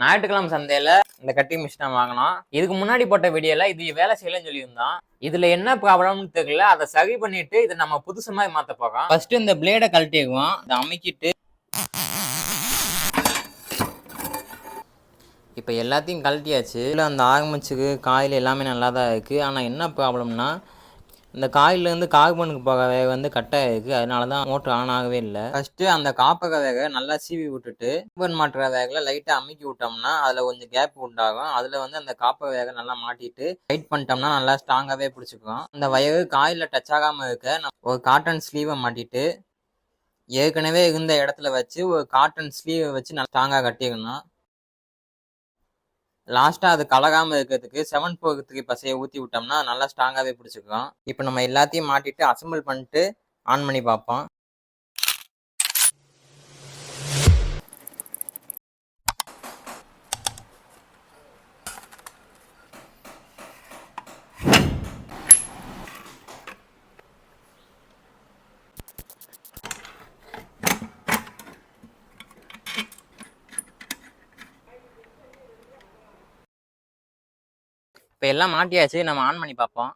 ஞாயிற்றுக்கிழமை சந்தையில இந்த கட்டிங் மிஷினை வாங்கினோம். இதுக்கு முன்னாடி போட்ட வீடியோல இது வேலை செய்யலன்னு சொல்லியிருந்தோம். இதுல என்ன ப்ராப்ளம்னு தெரியல. அதை சரி பண்ணிட்டு இதை நம்ம புதுசு மாதிரி மாத்த போறோம். ஃபர்ஸ்ட் இந்த பிளேடை கழட்டிக்குவோம் இதை அமைக்கிட்டு இப்போ எல்லாத்தையும் கழட்டியாச்சு. இல்லை அந்த ஆரம்பிச்சுக்கு காயில் எல்லாமே நல்லா தான் இருக்குது ஆனால் என்ன ப்ராப்ளம்னா இந்த காயிலேருந்து கார்பனுக்கு போக வேக வந்து கட்டாக இருக்குது அதனால தான் மோட்டர் ஆன் ஆகவே இல்லை. ஃபஸ்ட்டு அந்த காப்பக வேக நல்லா சீவி விட்டுட்டு கார்பன் மாட்டுற வேகில் லைட்டாக அமுக்கி விட்டோம்னா அதில் கொஞ்சம் கேப் உண்டாகும். அதில் வந்து அந்த காப்பக வேக நல்லா மாட்டிட்டு டைட் பண்ணிட்டோம்னா நல்லா ஸ்ட்ராங்காகவே பிடிச்சிக்கும். அந்த வயவு காயில் டச் ஆகாமல் இருக்க நம்ம ஒரு காட்டன் ஸ்லீவை மாட்டிட்டு ஏற்கனவே இருந்த இடத்துல வச்சு ஒரு காட்டன் ஸ்லீவை வச்சு நல்லா ஸ்ட்ராங்காக கட்டிக்கணும். லாஸ்ட்டாக அது கலகாமல் இருக்கிறதுக்கு செவன் ஃபோர் த்ரீ பசையை ஊற்றி விட்டோம்னா நல்லா ஸ்ட்ராங்காகவே பிடிச்சிக்கும். இப்போ நம்ம எல்லாத்தையும் மாட்டிட்டு அசம்பிள் பண்ணிட்டு ஆன் பண்ணி பார்ப்போம். இப்போ எல்லாம் மாட்டியாச்சு. நம்ம ஆன் பண்ணி பார்ப்போம்.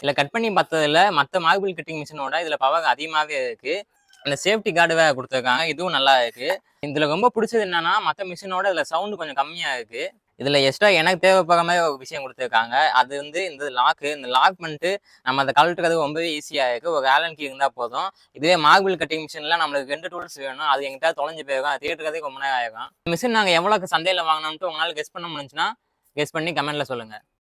இதில் கட் பண்ணி பார்த்ததில்ல மற்ற மார்பிள் கட்டிங் மிஷினோட இதில் பவர் அதிகமாகவே இருக்கு. அந்த சேஃப்டி கார்டுவே கொடுத்துருக்காங்க. இதுவும் நல்லா இருக்கு. இதுல ரொம்ப பிடிச்சது என்னன்னா மற்ற மிஷினோட இதுல சவுண்டு கொஞ்சம் கம்மியா இருக்கு. இதுல எக்ஸ்ட்ரா எனக்கு தேவைப்படுற மாதிரி ஒரு விஷயம் கொடுத்துருக்காங்க. அது வந்து இந்த லாக்கு இந்த லாக் பண்ணிட்டு நம்ம அதை கழட்டுறது ரொம்பவே ஈஸியா இருக்கு. ஒரு ஆலன் கீ இருந்தா போதும். இதுவே மார்பிள் கட்டிங் மிஷின்ல நம்மளுக்கு ரெண்டு டூல்ஸ் வேணும். அது எங்கிட்ட தொலைஞ்சு போயிருக்கும். அது தேட்டுறதே ரொம்ப நேரம் ஆகும் மிஷின் நாங்க எவ்வளவு சந்தையில வாங்கினோம்ட்டு உங்களால கெஸ் பண்ண முடிஞ்சுன்னா கெஸ் பண்ணி கமெண்ட்ல சொல்லுங்க.